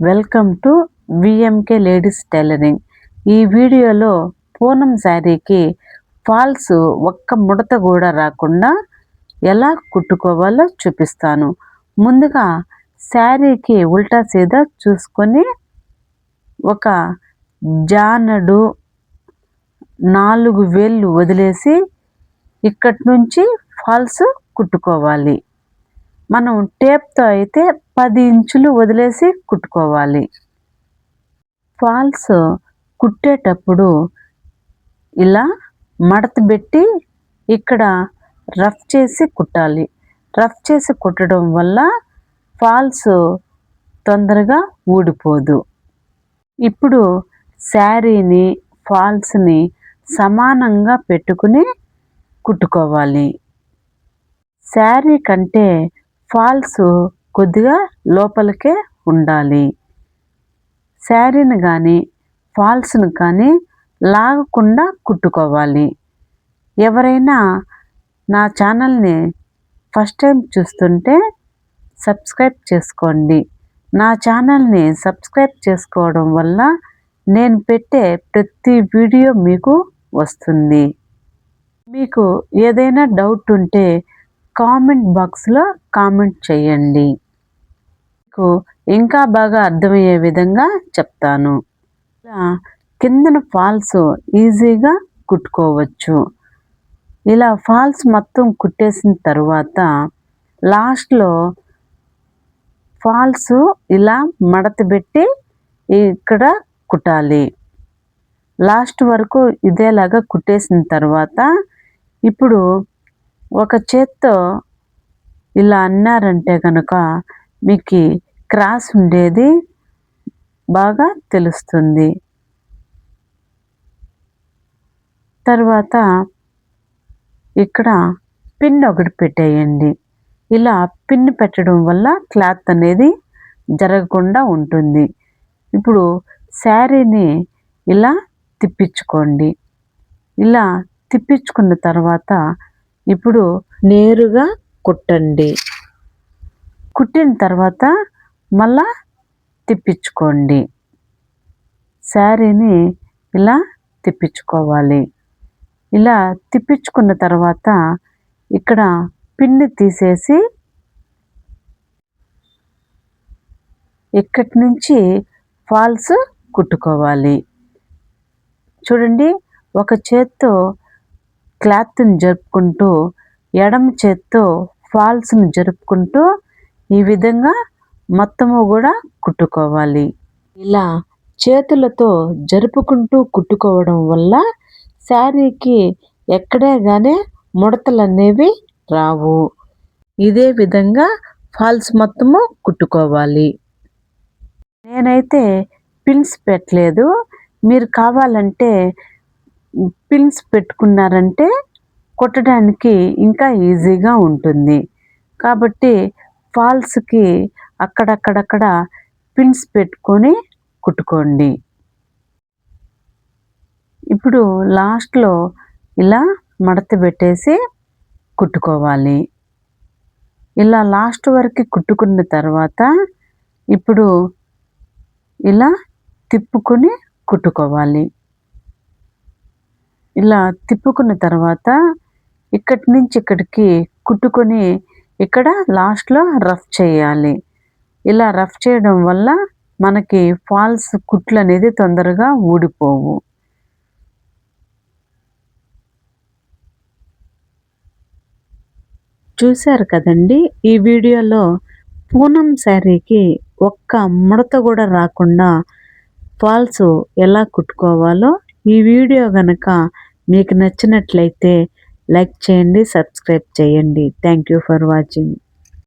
Welcome to VMK ladies tailoring ఈ వీడియోలో పూనం శారీకి ఫాల్స్ ఒక్క ముడత కూడా రాకుండా ఎలా కుట్టుకోవాలో చూపిస్తాను. ముందుగా శారీకి ఉల్టా సీదా చూసుకొని ఒక జానడు నాలుగు వేళ్ళు వదిలేసి ఇక్కడి నుంచి ఫాల్స్ కుట్టుకోవాలి. మనం టేప్తో అయితే పది ఇంచులు వదిలేసి కుట్టుకోవాలి. ఫాల్స్ కుట్టేటప్పుడు ఇలా మడత పెట్టి ఇక్కడ రఫ్ చేసి కుట్టాలి. రఫ్ చేసి కుట్టడం వల్ల ఫాల్స్ తొందరగా ఊడిపోదు. ఇప్పుడు శారీని ఫాల్స్ని సమానంగా పెట్టుకుని కుట్టుకోవాలి. శారీ కంటే ఫాల్స్ కొద్దిగా లోపలికే ఉండాలి. శారీని కానీ ఫాల్స్ను కానీ లాగకుండా కుట్టుకోవాలి. ఎవరైనా నా ఛానల్ని ఫస్ట్ టైం చూస్తుంటే సబ్స్క్రైబ్ చేసుకోండి. నా ఛానల్ని సబ్స్క్రైబ్ చేసుకోవడం వల్ల నేను పెట్టే ప్రతి వీడియో మీకు వస్తుంది. మీకు ఏదైనా డౌట్ ఉంటే కామెంట్ బాక్స్లో కామెంట్ చేయండి. మీకు ఇంకా బాగా అర్థమయ్యే విధంగా చెప్తాను. ఇలా కిందన ఫాల్స్ ఈజీగా కుట్టుకోవచ్చు. ఇలా ఫాల్స్ మొత్తం కుట్టేసిన తర్వాత లాస్ట్లో ఫాల్స్ ఇలా మడత పెట్టి ఇక్కడ కుట్టాలి. లాస్ట్ వరకు ఇదేలాగా కుట్టేసిన తర్వాత ఇప్పుడు ఒక చేత్తో ఇలా అన్నారంటే కనుక మీకు క్రాస్ ఉండేది బాగా తెలుస్తుంది. తర్వాత ఇక్కడ పిన్ ఒకటి పెట్టేయండి. ఇలా పిన్ పెట్టడం వల్ల క్లాత్ అనేది జరగకుండా ఉంటుంది. ఇప్పుడు శారీని ఇలా తిప్పించుకోండి. ఇలా తిప్పించుకున్న తర్వాత ఇప్పుడు నేరుగా కుట్టండి. కుట్టిన తర్వాత మళ్ళా తిప్పించుకోండి. శారీని ఇలా తిప్పించుకోవాలి. ఇలా తిప్పించుకున్న తర్వాత ఇక్కడ పిన్ని తీసేసి ఇక్కడి నుంచి ఫాల్స్ కుట్టుకోవాలి. చూడండి ఒక చేత్తో క్లాత్ని జరుపుకుంటూ ఎడమ చేత్తో ఫాల్స్ని జరుపుకుంటూ ఈ విధంగా మొత్తము కూడా కుట్టుకోవాలి. ఇలా చేతులతో జరుపుకుంటూ కుట్టుకోవడం వల్ల శారీకి ఎక్కడే కానీ ముడతలు అనేవి రావు. ఇదే విధంగా ఫాల్స్ మొత్తము కుట్టుకోవాలి. నేనైతే పిన్స్ పెట్టలేదు. మీరు కావాలంటే పిన్స్ పెట్టుకున్నారంటే కుట్టడానికి ఇంకా ఈజీగా ఉంటుంది. కాబట్టి ఫాల్స్కి అక్కడక్కడక్కడ పిన్స్ పెట్టుకొని కుట్టుకోండి. ఇప్పుడు లాస్ట్లో ఇలా మడత పెట్టేసి కుట్టుకోవాలి. ఇలా లాస్ట్ వరకు కుట్టుకున్న తర్వాత ఇప్పుడు ఇలా తిప్పుకొని కుట్టుకోవాలి. ఇలా తిప్పుకున్న తర్వాత ఇక్కడి నుంచి ఇక్కడికి కుట్టుకొని ఇక్కడ లాస్ట్లో రఫ్ చేయాలి. ఇలా రఫ్ చేయడం వల్ల మనకి ఫాల్స్ కుట్లు అనేది తొందరగా ఊడిపోవు. చూశారు కదండి ఈ వీడియోలో పూనం శారీకి ఒక్క ముడత కూడా రాకుండా ఫాల్స్ ఎలా కుట్టుకోవాలో ఈ వీడియో కనుక మీకు నచ్చినట్లయితే లైక్ చేయండి సబ్స్క్రైబ్ చేయండి. Thank you for watching